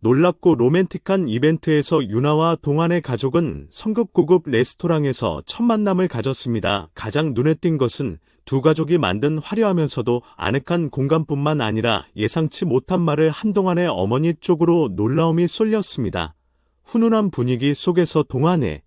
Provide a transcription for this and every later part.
놀랍고 로맨틱한 이벤트에서 유나와 동안의 가족은 성급 고급 레스토랑에서 첫 만남을 가졌습니다. 가장 눈에 띈 것은 두 가족이 만든 화려하면서도 아늑한 공간뿐만 아니라 예상치 못한 말을 한동안의 어머니 쪽으로 놀라움이 쏠렸습니다. 훈훈한 분위기 속에서 동안에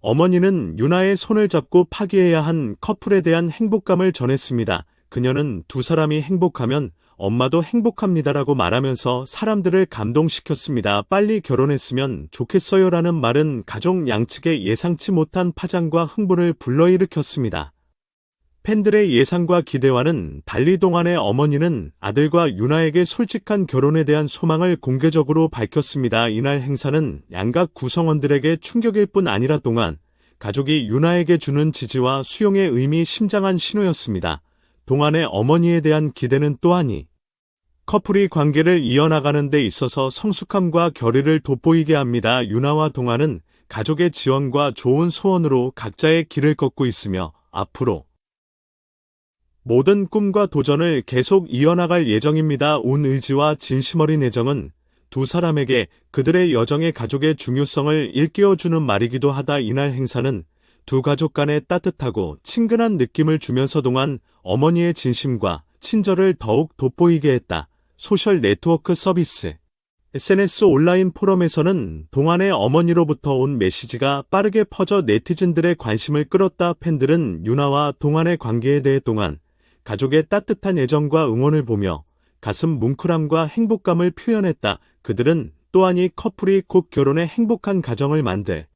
어머니는 유나의 손을 잡고 파기해야 한 커플에 대한 행복감을 전했습니다. 그녀는 두 사람이 행복하면 엄마도 행복합니다라고 말하면서 사람들을 감동시켰습니다. 빨리 결혼했으면 좋겠어요라는 말은 가족 양측의 예상치 못한 파장과 흥분을 불러일으켰습니다. 팬들의 예상과 기대와는 달리 동안의 어머니는 아들과 유나에게 솔직한 결혼에 대한 소망을 공개적으로 밝혔습니다. 이날 행사는 양각 구성원들에게 충격일 뿐 아니라 동안 가족이 유나에게 주는 지지와 수용의 의미 심장한 신호였습니다. 동안의 어머니에 대한 기대는 또하니 커플이 관계를 이어나가는 데 있어서 성숙함과 결의를 돋보이게 합니다. 유나와 동안은 가족의 지원과 좋은 소원으로 각자의 길을 걷고 있으며 앞으로 모든 꿈과 도전을 계속 이어나갈 예정입니다. 온 의지와 진심 어린 애정은 두 사람에게 그들의 여정의 가족의 중요성을 일깨워주는 말이기도 하다 이날 행사는 두 가족 간의 따뜻하고 친근한 느낌을 주면서 동안 어머니의 진심과 친절을 더욱 돋보이게 했다. 소셜 네트워크 서비스 SNS 온라인 포럼에서는 동안의 어머니로부터 온 메시지가 빠르게 퍼져 네티즌들의 관심을 끌었다. 팬들은 유나와 동안의 관계에 대해 동안 가족의 따뜻한 애정과 응원을 보며 가슴 뭉클함과 행복감을 표현했다. 그들은 또한 이 커플이 곧 결혼해 행복한 가정을 만들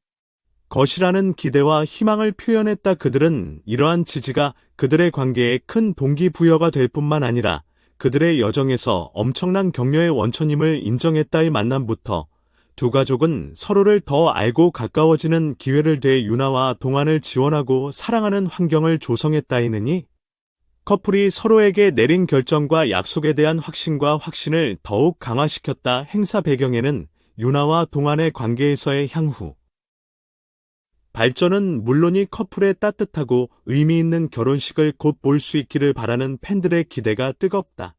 것이라는 기대와 희망을 표현했다. 그들은 이러한 지지가 그들의 관계에 큰 동기부여가 될 뿐만 아니라 그들의 여정에서 엄청난 격려의 원천임을 인정했다의 만남부터 두 가족은 서로를 더 알고 가까워지는 기회를 대 유나와 동안을 지원하고 사랑하는 환경을 조성했다이느니 커플이 서로에게 내린 결정과 약속에 대한 확신과 확신을 더욱 강화시켰다. 행사 배경에는 유나와 동안의 관계에서의 향후. 발전은 물론이 커플의 따뜻하고 의미 있는 결혼식을 곧 볼 수 있기를 바라는 팬들의 기대가 뜨겁다.